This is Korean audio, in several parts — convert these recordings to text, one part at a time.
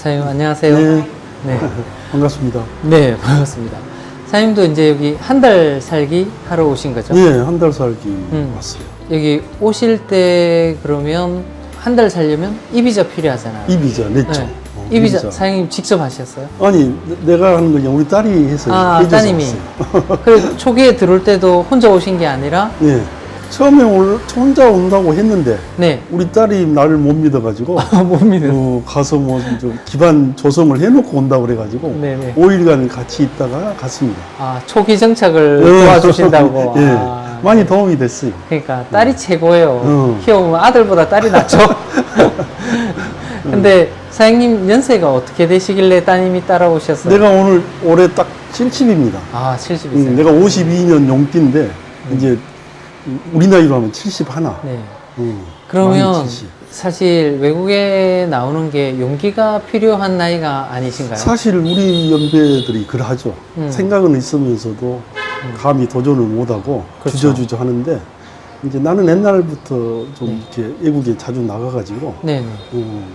사장님 안녕하세요. 네, 네. 반갑습니다. 네, 반갑습니다. 사장님도 이제 여기 한 달 살기 하러 오신 거죠? 네, 한달 살기 음. 왔어요. 여기 오실 때 그러면 한 달 살려면 이비자 필요하잖아요. 이비자 냈죠. 네. 어, 이비자 사장님 직접 하셨어요? 아니, 내- 내가 하는 건 우리 딸이 해서 아, 해줘서 따님이. 왔어요. 그 초기에 들어올 때도 혼자 오신 게 아니라 네, 처음에 올, 혼자 온다고 했는데 네. 우리 딸이 나를 못 믿어가지고 못 믿어요. 어, 가서 뭐 좀 기반 조성을 해놓고 온다고 그래가지고 네네. 5일간 같이 있다가 갔습니다. 아, 초기 정착을 어. 도와주신다고. 예, 아, 많이 도움이 됐어요. 그러니까 딸이 최고예요. 어. 키워보면 아들보다 딸이 낫죠. 근데 사장님 연세가 어떻게 되시길래 따님이 따라오셨어요? 내가 오늘 올해 딱 70입니다. 아, 70이세요. 음, 내가 52년 용띠인데 이제 우리 나이로 하면 71. 네. 음, 그러면 많이 70. 사실 외국에 나오는 게 용기가 필요한 나이가 아니신가요? 사실 우리 연배들이 그러하죠. 음. 생각은 있으면서도 감히 도전을 못하고 그렇죠. 주저주저 하는데 이제 나는 옛날부터 좀 네. 이렇게 외국에 자주 나가가지고 네네. 음,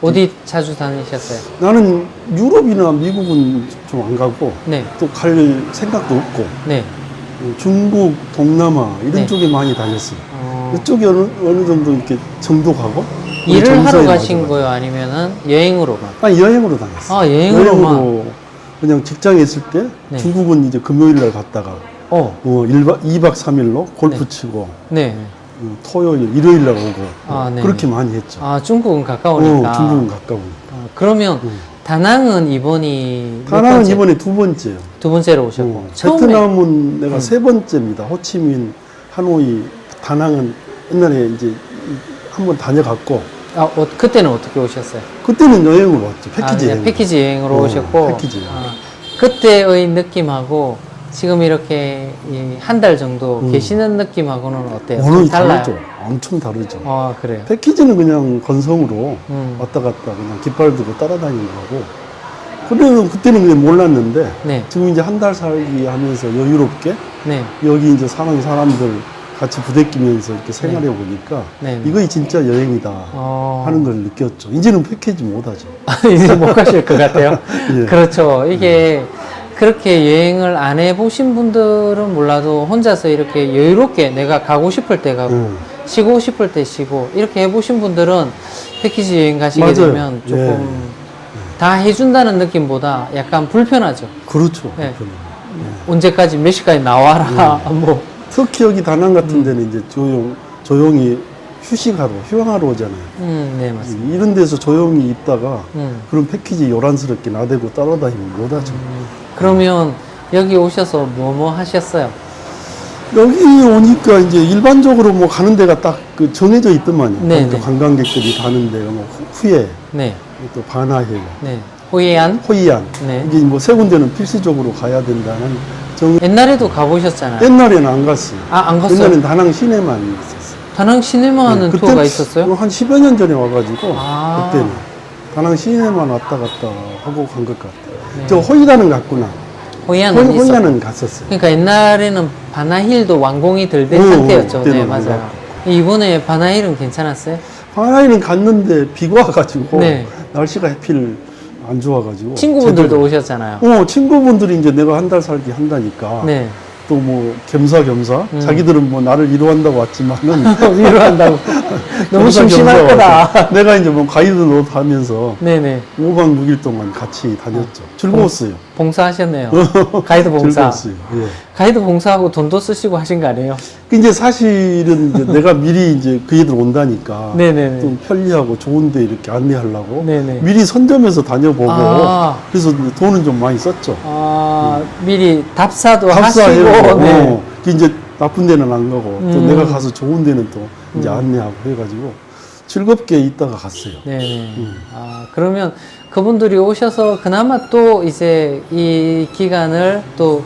어디 자주 다니셨어요? 나는 유럽이나 미국은 좀 안 가고 네. 또 갈 생각도 없고 네. 음, 중국, 동남아 이런 네. 쪽에 많이 다녔어요. 어, 그쪽에 어느, 어느 정도 이렇게 우리 일을 하러 가신. 거예요? 아니면은 여행으로만? 아니 여행으로 다녔어. 아, 여행으로만? 그냥 직장에 있을 때 네. 중국은 이제 금요일 날 갔다가 어, 뭐 1박, 2박 3일로 골프 네. 치고 네. 음, 토요일, 일요일 날 오고 아, 네네. 그렇게 많이 했죠. 아, 중국은 가까우니까. 어, 중국은 가까우니까. 어, 그러면 음. 다낭은 이번이 몇 다낭은? 이번에 두 번째요. 두 번째로 오셨고 어, 처음에 베트남은 내가 음. 세 번째입니다. 호치민, 하노이, 다낭은 옛날에 이제 한 번 다녀갔고 아, 어, 그때는 어떻게 오셨어요? 그때는 여행으로 왔죠. 패키지 아, 그냥 여행. 패키지 여행으로 어, 오셨고 패키지. 아, 그때의 느낌하고 지금 이렇게 한 달 정도 음. 계시는 느낌하고는 어때요? 오늘 좀 달라요? 다르죠. 엄청 다르죠. 아 그래요. 패키지는 그냥 건성으로 음. 왔다 갔다 그냥 깃발 들고 따라다니는 거고. 그래도 그때는 그냥 몰랐는데 네, 지금 이제 한 달 살기 하면서 여유롭게 네, 여기 이제 사는 사람들 같이 부대끼면서 이렇게 생활해 보니까 네. 이거 진짜 여행이다 어... 하는 걸 느꼈죠. 이제는 패키지 못 하죠. 이제 못 가실 것 같아요. 예. 그렇죠. 이게 그렇게 여행을 안 해보신 분들은 몰라도 혼자서 이렇게 여유롭게 내가 가고 싶을 때 가고 음. 쉬고 싶을 때 쉬고 이렇게 해보신 분들은 패키지 여행 가시게 맞아요. 되면 조금 예. 다 해준다는 느낌보다 약간 불편하죠. 그렇죠. 네. 그거는. 언제까지 몇 시까지 나와라. 뭐. 특히 여기 다낭 음. 같은 데는 이제 조용, 조용히 휴식하러, 휴양하러 오잖아요. 음, 네, 맞습니다. 이런 데서 조용히 있다가 음. 그런 패키지 요란스럽게 나대고 따라다니면 못하죠. 그러면 여기 오셔서 뭐 뭐 하셨어요? 여기 오니까 이제 일반적으로 뭐 가는 데가 딱 그 정해져 있더만요. 네, 그러니까 네. 관광객들이 가는 데가 뭐 후- 후에 네, 또 바나힐, 네. 호이안? 호이안 네. 이게 뭐 세 군데는 필수적으로 가야 된다는 정. 옛날에도 가보셨잖아요. 옛날에는 안 갔어요. 아, 안 갔어요? 옛날엔 다낭 시내만 있었어요. 다낭 시네마 하는 네, 투어가 있었어요? 한 10여 년 전에 와가지고 아. 그때는 다낭 시내만 왔다 갔다 하고 간 것 같아요. 네. 저 호이안은 갔구나. 호이안은 호- 있었고. 호이안은 갔었어요. 그러니까 옛날에는 바나힐도 완공이 덜된 오, 상태였죠. 네, 그때는 맞아요. 완공. 이번에 바나힐은 괜찮았어요? 하나이는 갔는데 비가 와가지고 네. 날씨가 해필 안 좋아가지고 친구분들도 제대로- 오셨잖아요. 어 친구분들이 이제 내가 한 달 살기 한다니까 네. 또 뭐 겸사겸사 음. 자기들은 뭐 나를 위로한다고 왔지만은 위로 한다고. 너무 겸사겸사 심심할 거다. 내가 이제 뭐 가이드 노트 하면서 네네. 5박 6일 동안 같이 다녔죠 즐거웠어요 봉사하셨네요. 가이드 봉사. 즐거웠어요 예. 가이드 봉사하고 돈도 쓰시고 하신 거 아니에요? 그 이제 사실은 이제 내가 미리 이제 그 애들 온다니까 네네네. 좀 편리하고 좋은데 이렇게 안내하려고 네네. 미리 선점해서 다녀보고 아. 그래서 돈은 좀 많이 썼죠. 아, 미리 답사도 답사해고 하시고, 네. 어, 그 이제 나쁜 데는 안 가고 또 음. 내가 가서 좋은 데는 또 이제 안내하고 해가지고 즐겁게 있다가 갔어요. 네네. 음. 아, 그러면 그분들이 오셔서 그나마 또 이제 이 기간을 또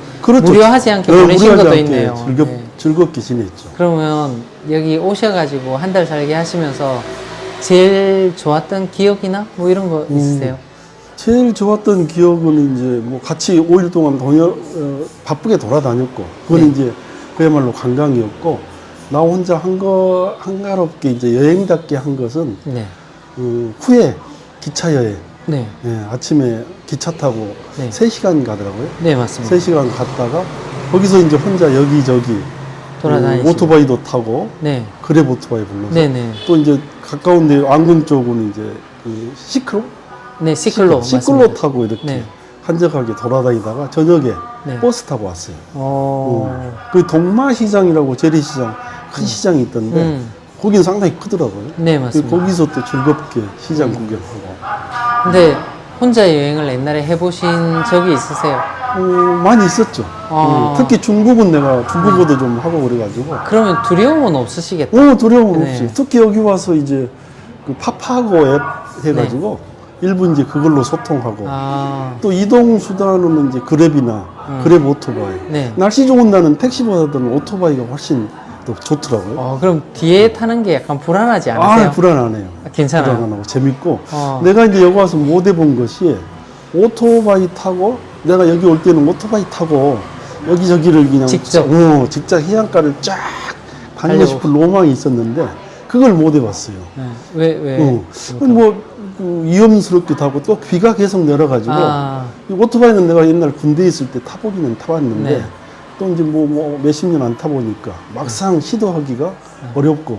무료하지 않게 어, 보내신 무료하지 것도 않게 있네요. 즐겁, 네. 즐겁게 지냈죠. 그러면 여기 오셔가지고 한 달 살게 하시면서 제일 좋았던 기억이나 뭐 이런 거 음. 있으세요? 제일 좋았던 기억은 이제 뭐 같이 5일 동안 동여, 어, 바쁘게 돌아다녔고 그건 네. 이제 그야말로 관광이었고 나 혼자 한 거 한가롭게 이제 여행답게 한 것은 네. 어, 후에 기차 여행 네. 예, 아침에 기차 타고 네. 세 3시간 가더라고요. 네, 맞습니다. 3시간 갔다가 거기서 이제 혼자 여기저기 돌아다니시고. 그 오토바이도 타고 네. 그랩 오토바이 불러서 네, 네. 또 이제 가까운데 왕군 쪽은 이제 그 시크로 네, 시클로. 시클로. 타고 이렇게 네. 한적하게 돌아다니다가 저녁에 네. 버스 타고 왔어요. 어. 어. 그 동마시장이라고 재래시장 큰 시장이 있던데 음. 거기는 상당히 크더라고요. 네, 그 맞습니다. 거기서 또 즐겁게 시장 구경하고 근데 혼자 여행을 옛날에 해보신 적이 있으세요? 어, 많이 있었죠. 아. 어, 특히 중국은 내가 중국어도 좀 하고 그래가지고 그러면 두려움은 없으시겠다. 어 두려움은 네. 없어요. 특히 여기 와서 이제 그 파파고 앱 해가지고 일부 이제 그걸로 소통하고 아, 또 이동 수단은 이제 그랩이나 음. 그랩 오토바이. 네. 날씨 좋은 날은 택시보다는 오토바이가 훨씬 더 좋더라고요. 어, 그럼 뒤에 타는 게 약간 불안하지 않으세요? 아 불안하네요. 아, 괜찮아요. 불안하고 재밌고 어. 내가 이제 여기 와서 못 해본 것이 오토바이 타고 내가 여기 올 때는 오토바이 타고 여기저기를 그냥 직접. 어, 직접 해안가를 쫙 다니고 달려고. 싶은 로망이 있었는데 그걸 못 해봤어요. 네. 왜, 왜? 어. 뭐 그, 위험스럽기도 하고 또 비가 계속 내려가지고 아, 이 오토바이는 내가 옛날 군대에 있을 때 타보기는 타봤는데 네. 또 이제 뭐, 뭐 몇십 년 안 타보니까 막상 시도하기가 네. 어렵고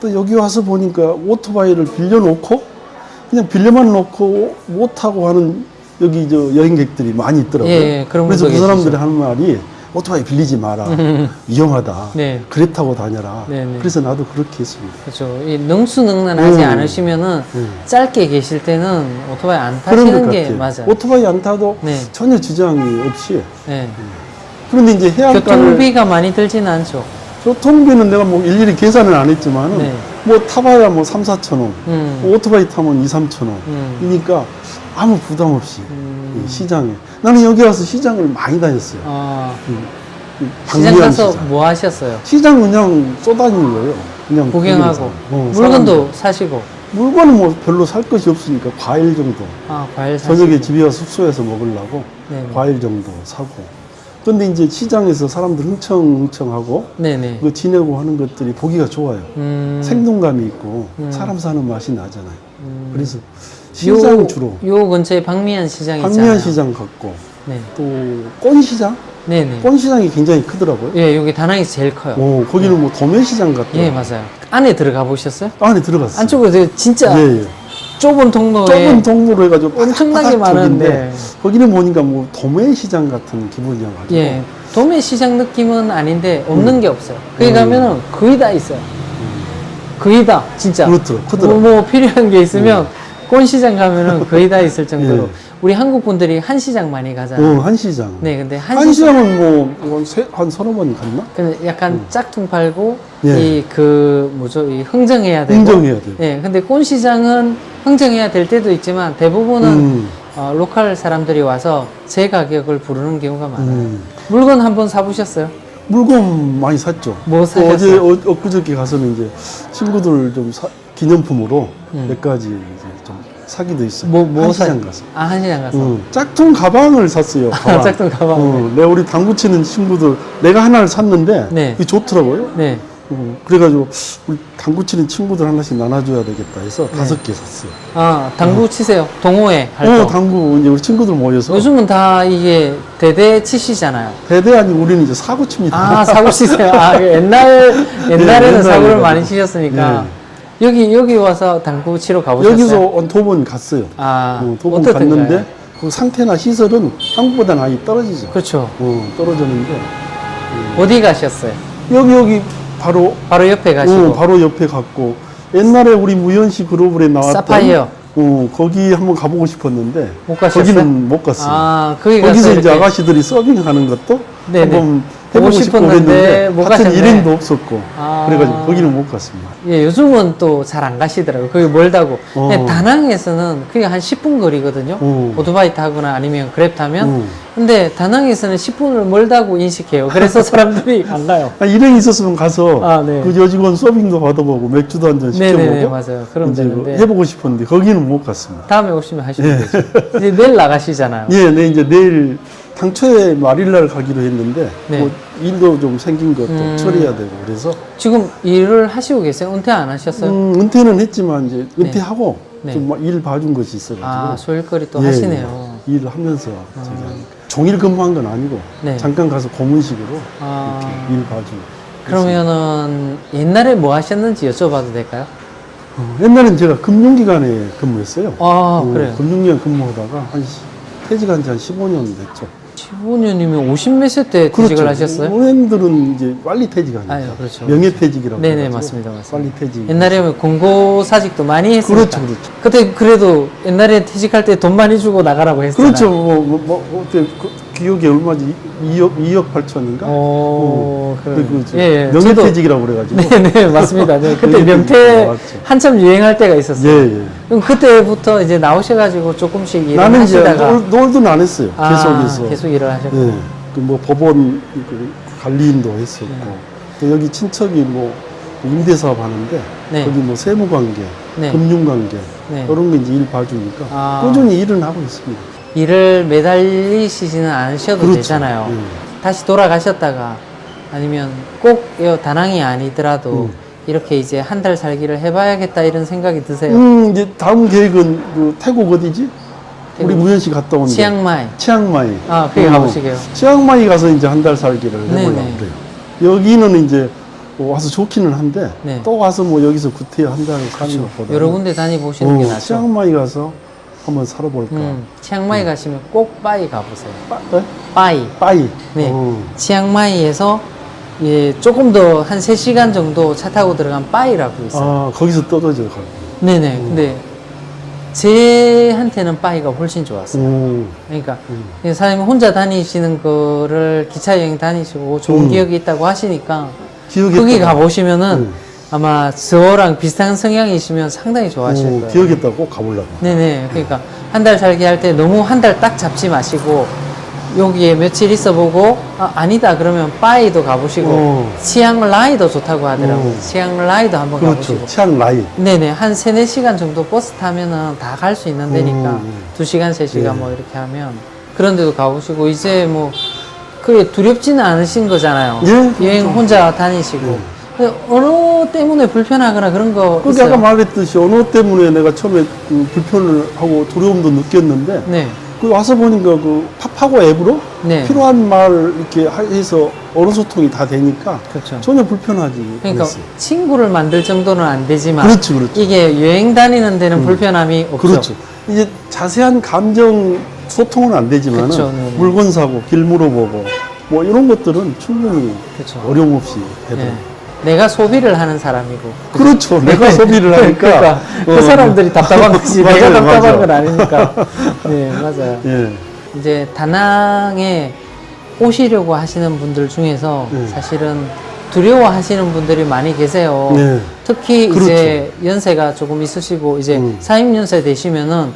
또 여기 와서 보니까 오토바이를 빌려놓고 그냥 빌려만 놓고 못 타고 하는 여기 저 여행객들이 많이 있더라고요. 예, 예, 그런 그래서 그 분도 사람들이 하는 말이 오토바이 빌리지 마라. 위험하다. 네. 그래 타고 다녀라. 네, 네. 그래서 나도 그렇게 했습니다. 그렇죠. 이 능수능란하지 음. 않으시면은 음. 짧게 계실 때는 오토바이 안 그런 것 타시는 게 같아요. 맞아요. 오토바이 안 타도 네. 전혀 지장이 없이 네. 그런데 이제 해안가를 교통비가 많이 들지는 않죠. 교통비는 내가 뭐 일일이 계산을 안 했지만은 네. 뭐 타봐야 뭐 3, 4천 원. 음. 오토바이 타면 2, 3천 원. 음. 이니까 아무 부담 없이 음. 이 시장에. 나는 여기 와서 시장을 많이 다녔어요. 아, 이 시장 방미안 가서 시장. 뭐 하셨어요? 시장 그냥 쏘다니는 거예요. 그냥 구경하고 어, 물건도 사람들. 사시고 물건은 뭐 별로 살 것이 없으니까 과일 정도. 아 과일 사시고 저녁에 집에 와서 숙소에서 먹으려고 네네. 과일 정도 사고. 근데 이제 시장에서 사람들 흥청흥청하고 네네. 그 지내고 하는 것들이 보기가 좋아요. 음, 생동감이 있고 음. 사람 사는 맛이 나잖아요. 음. 그래서 시장 요, 주로 요 근처에 박미안 시장 있잖아요. 방미안 시장 같고 네. 또 꼰 시장? 네네. 꼰 시장이 굉장히 크더라고요. 예, 여기 다낭에서 제일 커요. 오, 거기는 뭐 도매 시장 같더라고요. 예, 맞아요. 안에 들어가 보셨어요? 안에 들어갔어요. 안쪽으로 진짜 예, 예. 좁은 통로에 좁은 통로로 해가지고 엄청나게 많은데. 거기는 보니까 뭐 도매 시장 같은 기분이야 가지고 예, 도매 시장 느낌은 아닌데 없는 게 없어요. 거기 음. 가면은 거의 다 있어요. 거의 다 진짜. 크더라. 뭐, 뭐 필요한 게 있으면 꼰 시장 가면은 거의 다 있을 정도로 예. 우리 한국 분들이 한 시장 많이 가잖아요. 어, 한 시장. 네, 근데 한, 시장 한시장은 뭐, 한, 세, 한 서너 번 갔나? 근데 약간 짝퉁 팔고 예. 이그 뭐죠 이 흥정해야 되고. 인정해야 돼요. 예, 근데 꼰 시장은 흥정해야 될 때도 있지만 대부분은 음, 어, 로컬 사람들이 와서 제 가격을 부르는 경우가 많아요. 음. 물건 한번 사보셨어요? 물건 많이 샀죠. 뭐또 사셨어요? 어제, 어, 엊그저께 가서는 이제 친구들 좀 사- 기념품으로 음. 몇 가지 이제 좀 사기도 있어요. 뭐, 뭐 한시장 사- 가서. 아, 한시장 가서. 응, 짝퉁 가방을 샀어요. 가방. 짝퉁 가방을. 어, 내 우리 당구 치는 친구들 내가 하나를 샀는데 네. 이게 좋더라고요. 네. 어, 그래가지고 우리 당구 치는 친구들 하나씩 나눠줘야 되겠다 해서 다섯 개 샀어요. 아, 당구 치세요. 동호회 할 때. 어, 당구 이제 우리 친구들 모여서 요즘은 다 이게 대대 치시잖아요. 대대 아니 우리는 이제 사고 칩니다. 아, 사고 치세요. 아, 옛날, 옛날에는 옛날에 사고를 그래가지고. 많이 치셨으니까. 여기, 여기 와서 당구 치러 가보셨어요? 여기서 번 갔어요. 아, 어, 두번 어떻던가요? 갔는데 그 상태나 시설은 한국보다 많이 떨어지죠. 그렇죠. 어, 떨어졌는데 어디 가셨어요? 여기 여기 바로 바로 옆에 가시고. 어, 바로 옆에 갔고 옛날에 우리 무현 씨 그룹에 나왔던 사파이어. 어, 거기 한번 가보고 싶었는데 못 가셨어요? 거기는 못 갔어요. 아, 거기 가서 거기서 이제 이렇게 아가씨들이 서빙하는 것도 네네. 한번 보고 해보고 싶었는데 못 같은 가셨네. 일행도 없었고 아. 그래가지고 거기는 못 갔습니다. 예, 요즘은 또 잘 안 가시더라고요. 거기 멀다고. 어. 근데 다낭에서는 그게 한 10분 거리거든요. 어. 오토바이 타거나 아니면 그랩 타면. 어. 근데 다낭에서는 10분을 멀다고 인식해요. 그래서 사람들이 안 가요. 아, 일행 있었으면 가서 아, 네. 그 여직원 서빙도 받아보고 맥주도 한 잔 시켜보고 네네네, 맞아요. 그럼 이제 되는데. 해보고 싶었는데 거기는 못 갔습니다. 다음에 오시면 하시면 예. 되죠. 이제 내일 나가시잖아요. 예, 네 이제 내일 당초에 말일날 가기로 했는데 네. 뭐 일도 좀 생긴 것도 음. 처리해야 되고 그래서 지금 일을 하시고 계세요? 은퇴 안 하셨어요? 음, 은퇴는 했지만 이제 은퇴하고 네. 좀일 봐준 것이 있어가지고 아, 소일거리 또 예, 하시네요. 예. 일을 하면서 저기 하니까 종일 근무한 건 아니고 네. 잠깐 가서 고문식으로 아. 이렇게 일 봐주고 그러면은 옛날에 뭐 하셨는지 여쭤봐도 될까요? 어, 옛날엔 제가 금융기관에 근무했어요. 아, 어, 그래요. 금융기관 근무하다가 한 시- 퇴직한 지 한 15년 됐죠. 15년이면 50몇 세 때 퇴직을 하셨어요? 은행들은 이제 빨리 퇴직하니까. 아유, 그렇죠. 명예 퇴직이라고. 네네, 해가지고 맞습니다, 맞습니다. 빨리 퇴직. 옛날에 뭐 공고사직도 많이 했으니까. 그렇죠, 그렇죠. 그때 그래도 옛날에 퇴직할 때 돈 많이 주고 나가라고 했잖아요. 그렇죠. 뭐, 뭐, 뭐 그때 그 기억이 얼마지? 2억, 2억 8천인가? 오, 그래. 그, 그, 예, 예. 명예퇴직이라고 그래가지고. 저도- 네네, 맞습니다. 네, 그때 명퇴 나왔죠. 한참 유행할 때가 있었어요. 예, 예. 그럼 그때부터 이제 나오셔가지고 조금씩 일을 나는 이제 하시다가 놀, 놀도는 안 했어요. 아, 계속해서. 계속 일을 하셨고. 예. 그뭐 법원 그 관리인도 했었고. 또 여기 친척이 뭐 임대사업 하는데 네. 거기 뭐 세무관계, 네. 금융관계 네. 이런 거 이제 일 봐주니까 아. 꾸준히 일은 하고 있습니다. 일을 매달리시지는 않으셔도 그렇죠. 되잖아요. 예. 다시 돌아가셨다가 아니면 꼭이 다낭이 아니더라도 음. 이렇게 이제 한 달 살기를 해봐야겠다 이런 생각이 드세요. 음, 이제 다음 계획은 그 태국 어디지? 우리 태국. 무현 씨 갔다 온데. 치앙마이. 치앙마이. 아, 거기 가보시게요. 치앙마이 가서 이제 한 달 살기를 해보려고. 그래요. 여기는 이제 뭐 와서 좋기는 한데 네. 또 와서 뭐 여기서 구태여 한달 사는 것보다 여러 군데 다니보시는 게 낫죠. 치앙마이 가서 한번 살아볼까. 음, 치앙마이 가시면 꼭 빠이 가보세요. 빠, 에? 빠이. 빠이. 네. 어. 치앙마이에서 예, 조금 더 한 3시간 정도 차 타고 들어간 빠이라고 있어요. 아, 거기서 떨어져 가고. 네네. 근데 제한테는 빠이가 훨씬 좋았어요. 오. 그러니까 사장님 혼자 다니시는 거를 기차 여행 다니시고 좋은 음. 기억이 있다고 하시니까 거기 또- 가보시면은 음. 아마 저랑 비슷한 성향이시면 상당히 좋아하실 오, 거예요. 기억했다 꼭 가보려고. 네네. 그러니까 한 달 살기 할 때 너무 한 달 딱 잡지 마시고 여기에 며칠 있어보고 아, 아니다 그러면 빠이도 가보시고 어. 치앙라이도 좋다고 하더라고요. 어. 치앙라이도 한번 그렇죠. 가보시고. 치앙라이. 네네. 한 세네 시간 정도 버스 타면은 다 갈 수 있는 데니까 음. 두시간세시간 네. 뭐 이렇게 하면 그런 데도 가보시고 이제 뭐 그게 두렵지는 않으신 거잖아요. 예, 여행 그렇죠. 혼자 다니시고. 근데 언어 때문에 불편하거나 그런 거 그게 있어요? 아까 말했듯이 언어 때문에 내가 처음에 그 불편을 하고 두려움도 느꼈는데 네. 그 와서 보니까 그 팝하고 앱으로 네. 필요한 말 이렇게 하- 해서 언어 소통이 다 되니까 그렇죠. 전혀 불편하지 그러니까 않았어요. 친구를 만들 정도는 안 되지만 그렇죠, 그렇죠. 이게 여행 다니는 데는 불편함이 없죠. 그렇죠. 이제 자세한 감정 소통은 안 되지만 그렇죠, 은 네네. 물건 사고 길 물어보고 뭐 이런 것들은 충분히 그렇죠. 어려움 없이 해도 예. 내가 소비를 하는 사람이고 그렇죠. 내가 소비를 하니까 그러니까 그 어. 사람들이 답답한 거지 맞아요, 내가 답답한 맞아요. 건 아니니까. 네, 맞아요. 예. 이제 다낭에 오시려고 하시는 분들 중에서 네. 사실은 두려워하시는 분들이 많이 계세요. 네. 특히 이제 연세가 조금 있으시고 이제 음. 사임 연세 되시면은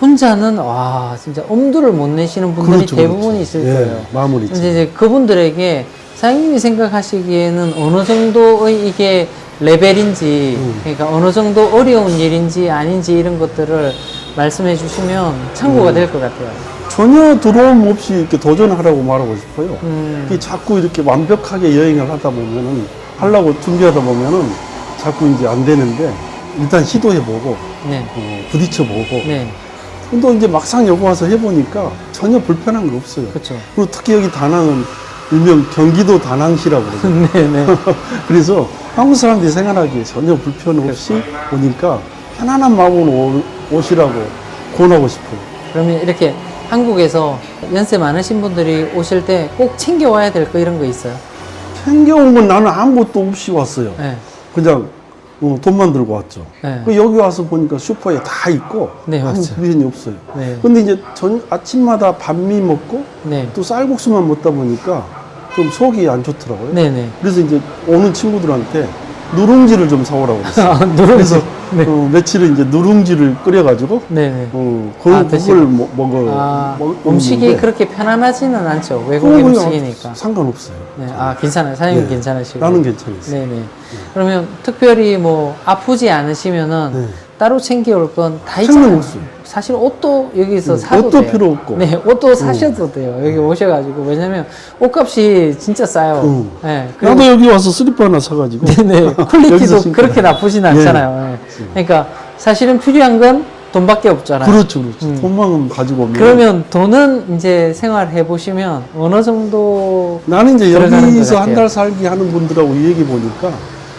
혼자는 와 진짜 엄두를 못 내시는 분들이 그렇죠, 대부분 그렇죠. 있을 예, 거예요. 근데 이제 그분들에게 사장님이 생각하시기에는 어느 정도의 이게 레벨인지 음. 그러니까 어느 정도 어려운 일인지 아닌지 이런 것들을 말씀해 주시면 참고가 음. 될것 같아요. 전혀 두려움 없이 이렇게 도전하라고 말하고 싶어요. 음. 이게 자꾸 이렇게 완벽하게 여행을 하다 보면은 하려고 준비하다 보면은 자꾸 이제 안 되는데 일단 시도해보고 네. 어, 부딪혀보고 네. 또 이제 막상 여기 와서 해보니까 전혀 불편한 거 없어요. 그렇죠. 그리고 특히 여기 다낭은 일명 경기도 다낭시라고 그러죠. 네, 네. 그래서 한국 사람들이 생활하기에 전혀 불편 없이 오니까 편안한 마음으로 오- 오시라고 권하고 싶어요. 그러면 이렇게 한국에서 연세 많으신 분들이 오실 때 꼭 챙겨와야 될 거 이런 거 있어요? 챙겨온 건 나는 아무것도 없이 왔어요. 네. 그냥 어, 돈만 들고 왔죠. 네. 그 여기 와서 보니까 슈퍼에 다 있고 네, 아무 맞아요. 불편이 없어요. 네. 근데 이제 전 아침마다 반미 먹고 네. 또 쌀국수만 먹다 보니까 좀 속이 안 좋더라고요. 네, 네. 그래서 이제 오는 친구들한테 누룽지를 좀 사오라고 그랬어요. 아, 누룽지. 그래서 네. 어, 며칠은 이제 누룽지를 끓여가지고 네, 네. 어, 그, 아, 드시고. 그걸 먹, 먹어. 아, 먹- 음식이 먹는데 그렇게 편안하지는 않죠. 외국 그거 그냥 음식이니까. 상관없어요. 네. 아, 괜찮아요. 사장님 네. 괜찮으시고. 나는 괜찮았어요. 네네. 그러면 특별히 뭐 아프지 않으시면은 네. 따로 챙겨올 건 다 있잖아요. 사실 옷도 여기서 음, 사도 옷도 돼요. 필요 없고. 음. 네, 옷도 사셔도 돼요. 여기 오셔가지고 왜냐면 옷값이 진짜 싸요. 음. 네. 나도 여기 와서 슬리퍼 하나 사가지고 네네. 여기서 퀄리티도 그렇게. 나쁘진 네. 않잖아요. 네. 그러니까 사실은 필요한 건 돈밖에 없잖아요. 그렇죠, 그렇죠. 음. 돈만 가지고 오면. 그러면 돈은 이제 생활해 보시면 어느 정도 나는 이제 여기서. 한 달 살기 하는 분들하고 얘기 보니까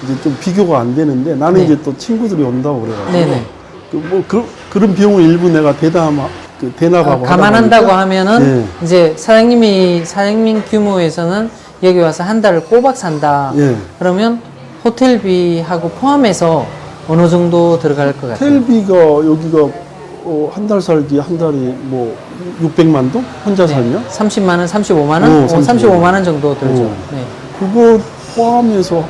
이제 좀 비교가 안 되는데 나는 네. 이제 또 친구들이 온다고 그래가지고 네네. 그 뭐 그, 그런 비용을 일부 내가 대담 그 대납하고 어, 하다 감안한다고 보니까 하면은 예. 이제 사장님이 사장님 규모에서는 여기 와서 한 달을 꼬박 산다. 예. 그러면 호텔비하고 포함해서 어느 정도 들어갈 것 같아요? 호텔비가 여기가 어, 한 달 살기 한 달에 뭐 600만 동 혼자 살면 30만 원, 35만 원, 어, 어, 35만 35만 원 정도 들죠. 어. 네. 그거 포함해서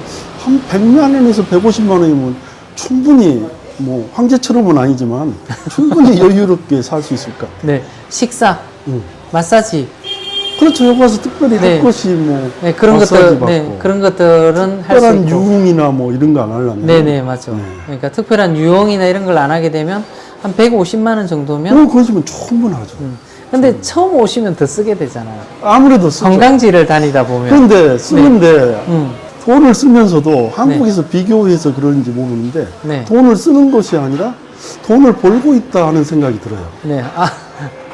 한 100만 원에서 150만 원이면 충분히 뭐 황제처럼은 아니지만 충분히 여유롭게 살 수 있을 것 같아요. 네. 식사, 응. 마사지, 그렇죠. 여기 와서 특별히 네. 할 것이 뭐 네, 그런 마사지 것들, 받고 네, 그런 것들은 할수 특별한 있고. 유흥이나 뭐 이런 거 안 하려면 네 네, 맞죠. 네. 그러니까 특별한 유형이나 이런 걸 안 하게 되면 한 150만 원 정도면. 어, 그러시면 충분하죠. 음. 근데 처음 오시면 더 쓰게 되잖아요. 아무래도 쓰죠. 관광지를 다니다 보면. 그런데 쓰는데 음, 돈을 쓰면서도 한국에서 비교해서 그런지 모르는데 네. 돈을 쓰는 것이 아니라 돈을 벌고 있다 하는 생각이 들어요. 네. 아,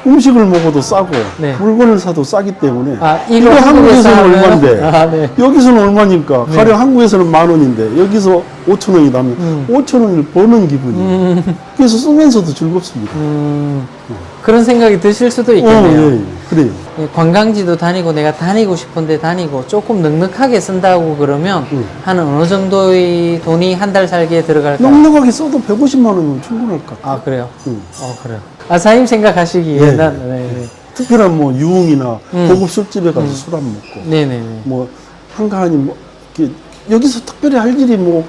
음식을 먹어도 싸고 네. 물건을 사도 싸기 때문에 아, 이거 한국에서는 한국에서 하면- 얼마인데 아, 네. 여기서는 얼마니까 네. 가령 한국에서는 만 원인데 여기서 5천 원이라면 음. 5천 원을 버는 기분이 음, 그래서 쓰면서도 즐겁습니다. 음, 그런 생각이 드실 수도 어, 있겠네요. 예, 예. 그래요. 예, 관광지도 다니고 내가 다니고 싶은데 다니고 조금 넉넉하게 쓴다고 그러면 음. 한 어느 정도의 돈이 한 달 살기에 들어갈까요? 넉넉하게 써도 150만 원이면 충분할 것 같아요. 아 그래요? 음. 어 그래요. 아 사장님 생각하시기에 예. 난 네, 네. 특별한 뭐 유흥이나 음. 고급 술집에 가서 술안 먹고 네네네. 뭐 한가하니 뭐 이렇게 여기서 특별히 할 일이 뭐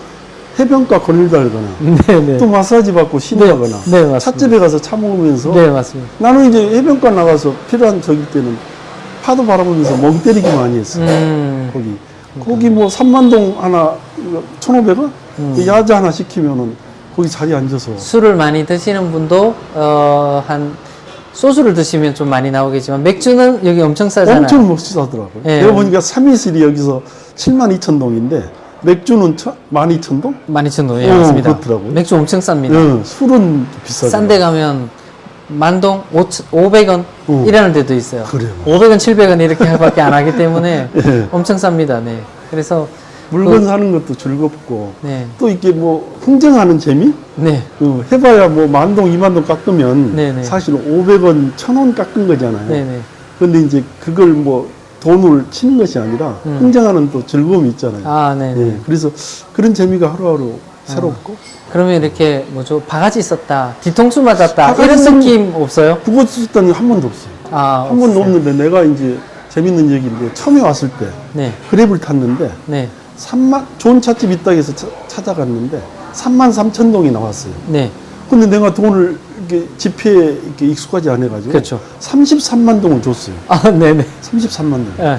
해변가 거닐다거나 네네. 또 마사지 받고 쉬다거나 네, 맞습니다. 찻집에 가서 차 먹으면서 네 맞습니다. 나는 이제 해변가 나가서 필요한 적일 때는 파도 바라보면서 멍 때리기 많이 했어요. 음, 거기 거기 뭐 3만 동 하나 1,500원 음. 야자 하나 시키면은 거기 자리에 앉아서 술을 많이 드시는 분도 어, 한 소주를 드시면 좀 많이 나오겠지만 맥주는 여기 엄청 싸잖아요. 엄청 먹시하더라고요. 예. 내가 보니까 3인실이 여기서 7만 2천 동인데 맥주는 1만 2천 동? 12,000원 예 어, 맞습니다. 그렇더라고요. 맥주 엄청 쌉니다. 예, 술은 비싸죠. 싼 데 가면 만동 500원 어. 이라는 데도 있어요. 그래요. 500원, 700원 이렇게 밖에 안 하기 때문에 예. 엄청 쌉니다. 네. 그래서 물건 사는 것도 즐겁고 네. 또 이렇게 뭐 흥정하는 재미? 네. 어, 해봐야 뭐 만동, 이만동 깎으면 네 네. 사실 500원, 1000원 깎은 거잖아요. 네, 네. 근데 이제 그걸 뭐 돈을 치는 것이 아니라 음. 흥정하는 또 즐거움이 있잖아요. 아, 네, 네. 예, 그래서 그런 재미가 하루하루 새롭고 그러면 이렇게 뭐죠? 바가지 썼다, 뒤통수 맞았다 바가지 이런 쓴- 느낌 없어요? 그거 썼다는 한 번도 없어요. 아, 한 번도 없어요. 없는데 내가 이제 재밌는 얘기인데 처음에 왔을 때 네. 그랩을 탔는데 네. 3만 좋은 찻집 있다 해서 차- 찾아갔는데 3만 3천 동이 나왔어요. 네. 근데 내가 돈을 이렇게 지폐에 이렇게 익숙하지 않아 가지고 그렇죠. 33만 동을 줬어요. 아, 네, 네. 33만 동. 예.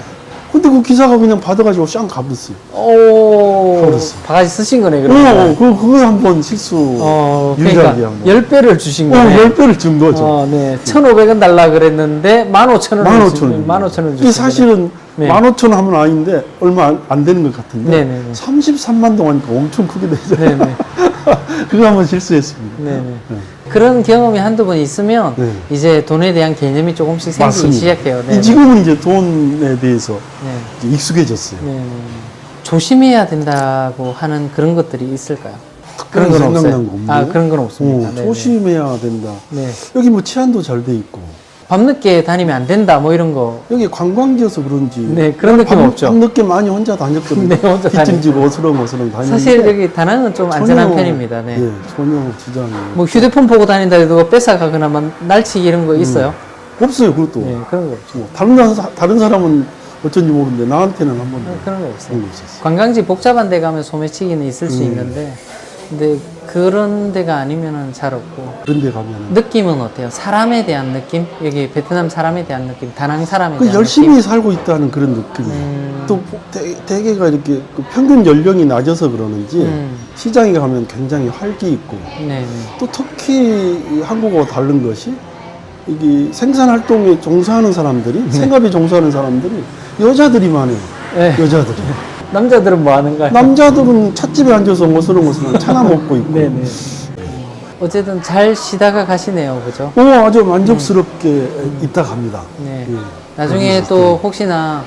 근데 그 기사가 그냥 받아가지고 쌍 가버렸어요. 오. 가버렸어. 바가지 쓰신 거네, 어, 그러면. 그, 그거 한번 실수 어, 유일하게 그러니까 한 번. 10배를 주신 어, 거네. 10배를 준 거죠. 어, 네. 1,500원 달라 그랬는데 15,000원 15,000원. 15,000원 이게 사실은 네. 15,000원 하면 아닌데 얼마 안, 안 되는 것 같은데 네네네. 33만 동 하니까 엄청 크게 되죠. 네, 네. 그거 한번 실수했습니다. 네, 네. 네. 그런 경험이 한두 번 있으면 네. 이제 돈에 대한 개념이 조금씩 생기기 맞습니다. 시작해요. 네. 지금은 이제 돈에 대해서 네. 이제 익숙해졌어요. 네. 네. 조심해야 된다고 하는 그런 것들이 있을까요? 특별히 건 생각난 없어요. 거 없네요. 아, 그런 건 없습니다. 어, 네, 조심해야 된다. 네. 여기 뭐 치안도 잘 돼 있고 밤늦게 다니면 안 된다 뭐 이런 거. 여기 관광지여서 그런지 네, 그런 느낌 밤, 없죠. 밤늦게 많이 혼자 다녔거든요. 네, 혼자 뒷짐지고 어스렁 어스렁 다니는데 사실 여기 다낭은 좀 안전한 전혀, 편입니다. 네. 예, 전혀 지장이 뭐 휴대폰 보고 다닌다 해도 뺏어가거나 막 날치기 이런 거 있어요? 없어요. 그것도 네, 그런 거 없죠. 뭐 다른 사, 다른 사람은 어쩐지 모르는데 나한테는 한 번도 네, 그런 거 없어요. 그런 거 없었어요. 관광지 복잡한 데 가면 소매치기는 있을 수 음. 있는데 근데 그런 데가 아니면은 잘 없고 그런 데 가면은 느낌은 어때요? 사람에 대한 느낌? 여기 베트남 사람에 대한 느낌, 다낭 사람에 그 대한 열심히 느낌? 살고 있다는 그런 느낌이에요. 음. 또 대, 대개가 이렇게 그 평균 연령이 낮아서 그러는지 음. 시장에 가면 굉장히 활기 있고 네 네. 또 특히 이 한국하고 다른 것이 이게 생산 활동에 종사하는 사람들이 생업에 종사하는 사람들이 여자들이 많아요. 네. 여자들이. 남자들은 뭐 하는가요? 남자들은 찻집에 앉아서 어스렁어스렁 차나 먹고 있고 네네. 어쨌든 잘 쉬다가 가시네요, 그죠? 어, 아주 만족스럽게 있다 갑니다. 네. 예. 나중에 또 혹시나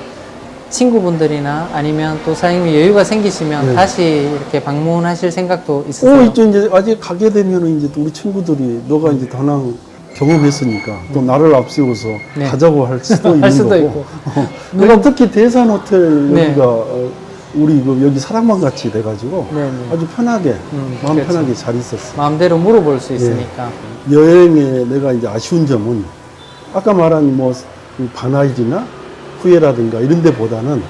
친구분들이나 아니면 또 사장님이 여유가 생기시면 네. 다시 이렇게 방문하실 생각도 오, 있으세요? 이제 이제 아직 가게 되면은 이제 또 우리 친구들이 너가 이제 다낭 경험했으니까 또 나를 앞세워서 네. 가자고 할 수도 있는 할 수도 거고. 있고. 어, 내가 특히 대산 호텔 네. 여기가 어, 우리 그 여기 사랑방 같이 돼가지고 네, 네. 아주 편하게 음, 마음 그렇죠. 편하게 잘 있었어. 마음대로 물어볼 수 예. 있으니까. 여행에 내가 이제 아쉬운 점은 아까 말한 뭐그 바나일이나 후예라든가 이런 데보다는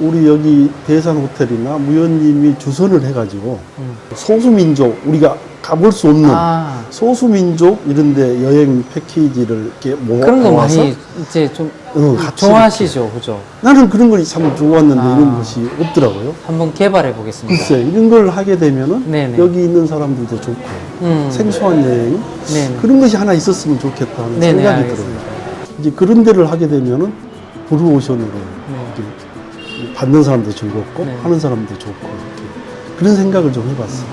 우리 여기 대산 호텔이나 무연님이 주선을 해가지고 음. 소수민족 우리가 가볼 수 없는 아, 소수민족 이런데 여행 패키지를 이렇게 모아 그런 거 모아서 많이 이제 좀 응, 같이 좋아하시죠, 그죠? 나는 그런 걸 참 좋았는데 아. 이런 것이 없더라고요. 한번 개발해 보겠습니다. 글쎄 이런 걸 하게 되면은 네네. 여기 있는 사람들도 좋고 음. 생소한 여행 네네. 그런 것이 하나 있었으면 좋겠다 하는 네네, 생각이 알겠습니다. 들어요. 이제 그런 데를 하게 되면은 브루오션으로 받는 사람도 즐겁고 네. 하는 사람도 좋고 이렇게 그런 생각을 좀 해봤어요.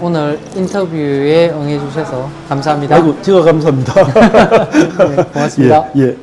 오늘 인터뷰에 응해주셔서 감사합니다. 아이고 제가 감사합니다. 네, 고맙습니다. 예, 예.